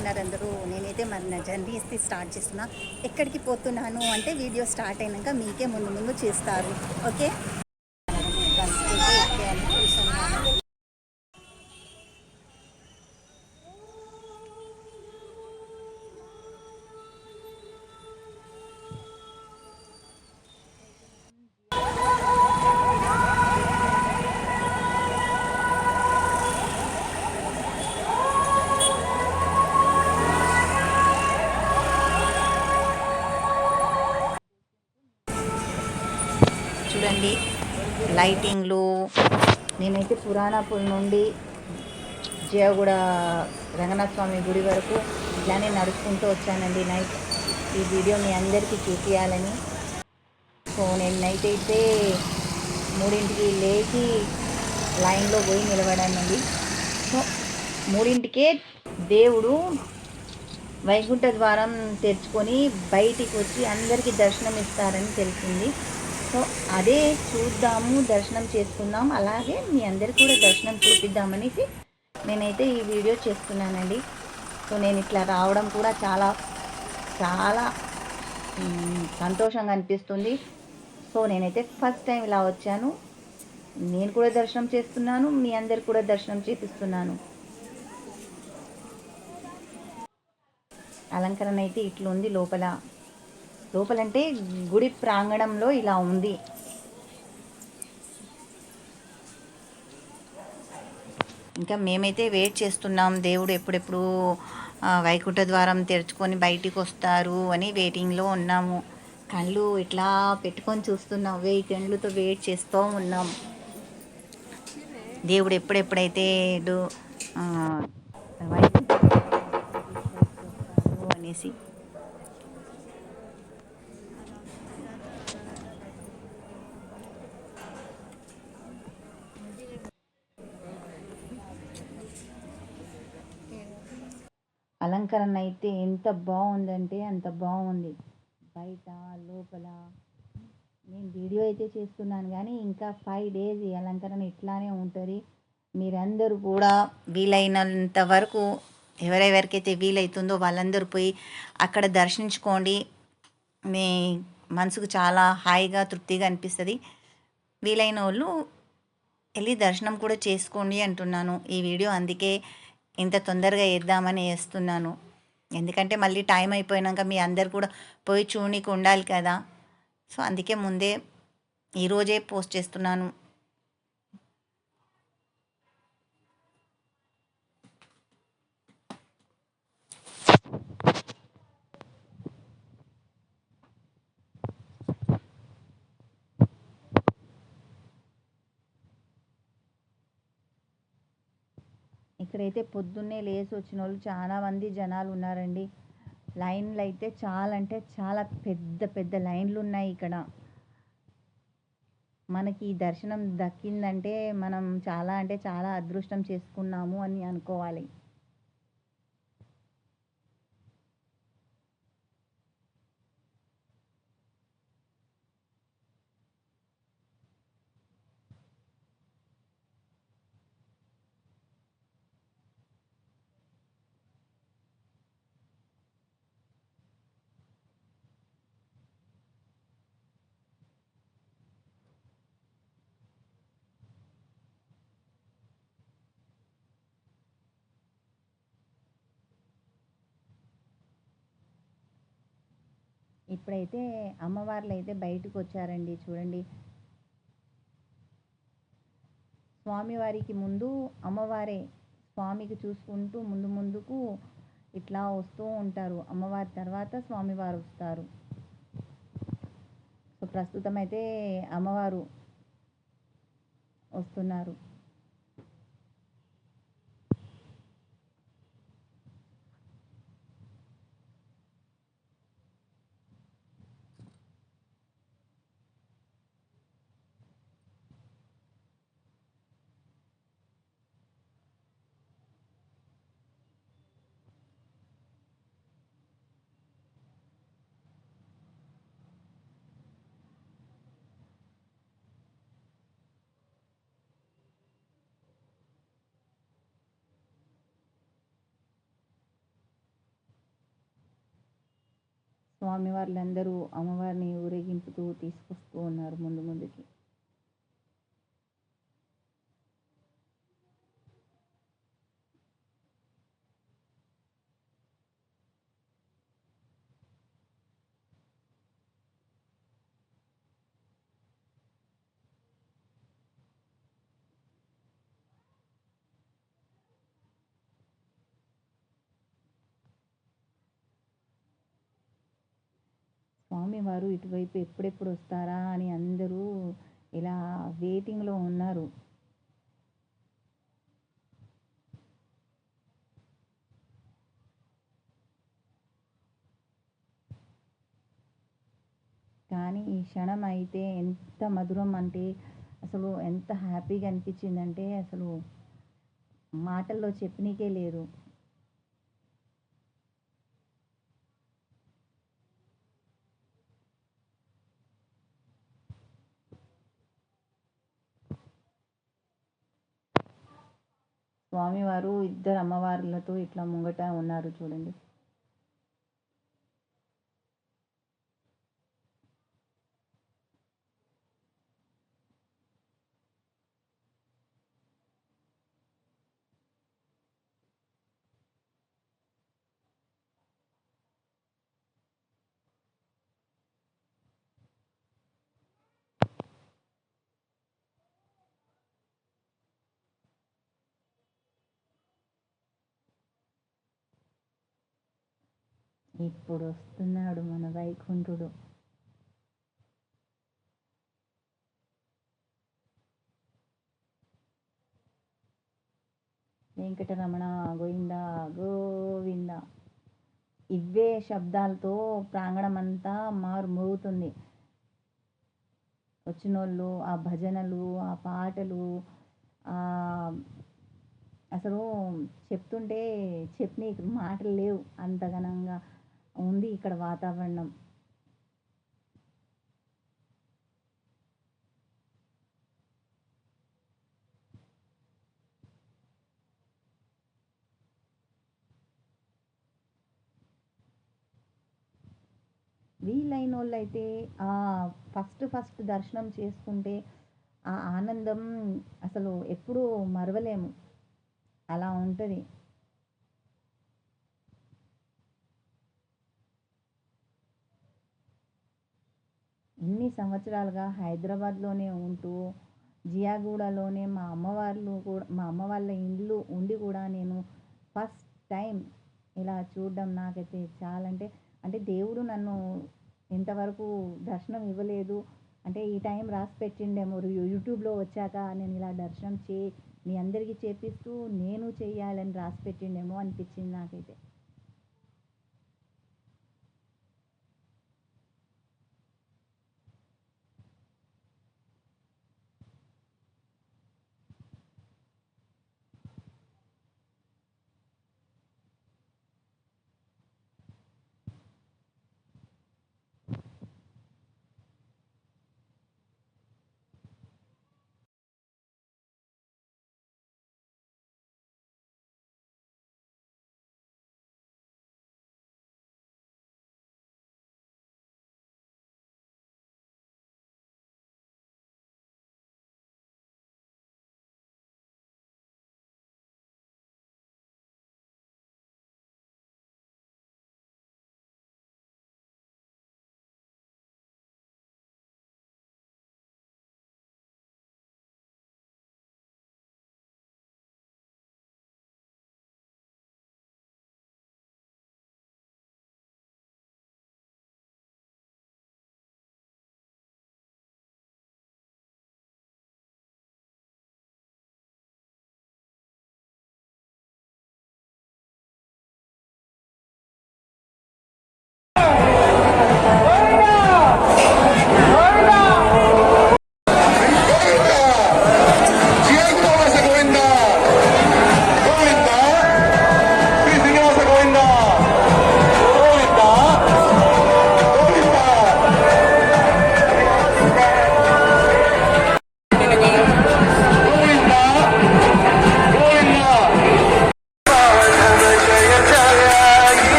ఉన్నారు అందరూ. నేనైతే మరి నా జర్నీస్కి స్టార్ట్ చేస్తున్నా. ఎక్కడికి పోతున్నాను అంటే వీడియో స్టార్ట్ అయినాక మీకే ముందు ముందు చేస్తారు. ఓకే లైటింగ్లు. నేనైతే పురాణపుల నుండి జయగూడ రంగనాథ స్వామి గుడి వరకు ఇట్లానే నడుచుకుంటూ వచ్చానండి నైట్. ఈ వీడియో మీ అందరికీ చూపించాలని సో నేను నైట్ అయితే మూడింటికి లేచి లైన్లో పోయి నిలబడానండి. సో మూడింటికే దేవుడు వైకుంఠ ద్వారం తెరుచుకొని బయటికి వచ్చి అందరికీ దర్శనం ఇస్తారని తెలిసింది. సో అదే చూద్దాము దర్శనం చేసుకుందాం. అలాగే మీ అందరికీ కూడా దర్శనం చూపిద్దామనేసి నేనైతే ఈ వీడియో చేస్తున్నానండి. సో నేను ఇట్లా రావడం కూడా చాలా చాలా సంతోషంగా అనిపిస్తుంది. సో నేనైతే ఫస్ట్ టైం ఇలా వచ్చాను. నేను కూడా దర్శనం చేస్తున్నాను మీ అందరికి కూడా దర్శనం చేపిస్తున్నాను. అలంకరణ అయితే ఇట్లుంది లోపల. లోపలంటే గుడి ప్రాంగణంలో ఇలా ఉంది. ఇంకా మేమైతే వెయిట్ చేస్తున్నాం దేవుడు ఎప్పుడెప్పుడు వైకుంఠ ద్వారం తెరుచుకొని బయటికి వస్తారు అని వెయిటింగ్లో ఉన్నాము. కళ్ళు ఇట్లా పెట్టుకొని చూస్తున్నాం వెయ్యి కళ్ళుతో వెయిట్ చేస్తూ ఉన్నాం. దేవుడు ఎప్పుడెప్పుడైతే వైకుంఠ అనేసి. అలంకరణ అయితే ఎంత బాగుందంటే అంత బాగుంది. బయట లోపల. నేను వీడియో అయితే చేస్తున్నాను కానీ ఇంకా ఫైవ్ డేస్ ఈ అలంకరణ ఇట్లానే ఉంటుంది. మీరందరూ కూడా వీలైనంత వరకు ఎవరెవరికైతే వీలవుతుందో వాళ్ళందరూ పోయి అక్కడ దర్శించుకోండి. మీ మనసుకు చాలా హాయిగా తృప్తిగా అనిపిస్తుంది. వీలైన వాళ్ళు వెళ్ళి దర్శనం కూడా చేసుకోండి అంటున్నాను ఈ వీడియో. అందుకే ఇంత తొందరగా వేద్దామని వేస్తున్నాను ఎందుకంటే మళ్ళీ టైం అయిపోయినాక మీ అందరు కూడా పోయి చూనికి ఉండాలి కదా. సో అందుకే ముందే ఈరోజే పోస్ట్ చేస్తున్నాను. ఇక్కడైతే పొద్దున్నే లేచి వచ్చిన వాళ్ళు చాలా మంది జనాలు ఉన్నారండి లైన్లు అయితే చాలా అంటే చాలా పెద్ద పెద్ద లైన్లు ఉన్నాయి ఇక్కడ. మనకి ఈ దర్శనం దక్కిందంటే మనం చాలా అంటే చాలా అదృష్టం చేసుకున్నాము అని అనుకోవాలి. ఇప్పుడైతే అమ్మవార్లు అయితే బయటకు వచ్చారండి చూడండి. స్వామివారికి ముందు అమ్మవారే స్వామికి చూసుకుంటూ ముందు ముందుకు ఇట్లా వస్తూ ఉంటారు. అమ్మవారి తర్వాత స్వామివారు వస్తారు. సో ప్రస్తుతం అయితే అమ్మవారు వస్తున్నారు. స్వామివార్లందరూ అమ్మవారిని ఊరేగింపుతూ తీసుకొస్తూ ఉన్నారు ముందు ముందుకి. స్వామివారు ఇటువైపు ఎప్పుడెప్పుడు వస్తారా అని అందరూ ఇలా వెయిటింగ్లో ఉన్నారు. కానీ ఈ క్షణం అయితే ఎంత మధురం అంటే అసలు ఎంత హ్యాపీగా అనిపించిందంటే అసలు మాటల్లో చెప్పనీకే లేదు. స్వామివారు ఇద్దరు అమ్మవార్లతో ఇట్లా ముంగట ఉన్నారు చూడండి. ఇప్పుడు వస్తున్నాడు మన వైకుంఠుడు. వెంకటరమణ గోవింద గోవింద. ఇవే శబ్దాలతో ప్రాంగణం అంతా మారు వచ్చిన వచ్చినోళ్ళు ఆ భజనలు ఆ పాటలు అసలు చెప్తుంటే చెప్పని మాటలు లేవు అంత ఘనంగా. ఉంది ఇక్కడ వాతావరణం. వీలైన వాళ్ళైతే ఫస్ట్ ఫస్ట్ దర్శనం చేసుకుంటే ఆ ఆనందం అసలు ఎప్పుడూ మరవలేము. అలా ఉంటుంది. ఇన్ని సంవత్సరాలుగా హైదరాబాద్లోనే ఉంటూ జియాగూడలోనే మా అమ్మవార్లు కూడా మా అమ్మ వాళ్ళ ఇల్లు ఉండి కూడా నేను ఫస్ట్ టైం ఇలా చూడడం నాకైతే చాలా అంటే అంటే దేవుడు నన్ను ఇంతవరకు దర్శనం ఇవ్వలేదు. అంటే ఈ టైం రాసి పెట్టిండేమో యూట్యూబ్లో వచ్చాక నేను ఇలా దర్శనం చే మీ అందరికీ చేపిస్తూ నేను చేయాలని రాసి పెట్టిండేమో అనిపించింది నాకైతే.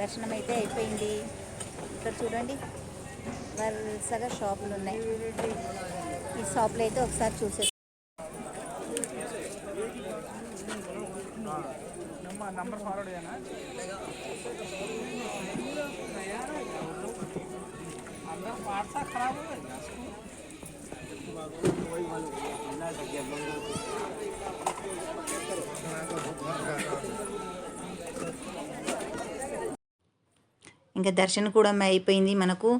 దర్శనం అయితే అయిపోయింది. ఇక్కడ చూడండి. వరుసగా షాపులు ఉన్నాయి ఈ షాప్లో అయితే ఒకసారి చూసే ఇంకా దర్శనం కూడా అయిపోయింది మనకు.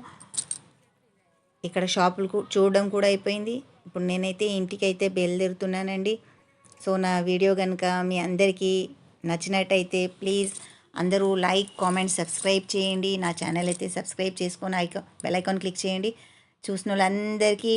ఇక్కడ షాపులు చూడడం కూడా అయిపోయింది. ఇప్పుడు నేనైతే ఇంటికి అయితే బయలుదేరుతున్నానండి. సో నా వీడియో కనుక మీ అందరికీ నచ్చినట్టయితే ప్లీజ్ అందరూ లైక్ కామెంట్ సబ్స్క్రైబ్ చేయండి. నా ఛానల్ అయితే సబ్స్క్రైబ్ చేసుకొని ఐకాన్ బెల్ ఐకాన్ క్లిక్ చేయండి. చూసిన వాళ్ళందరికీ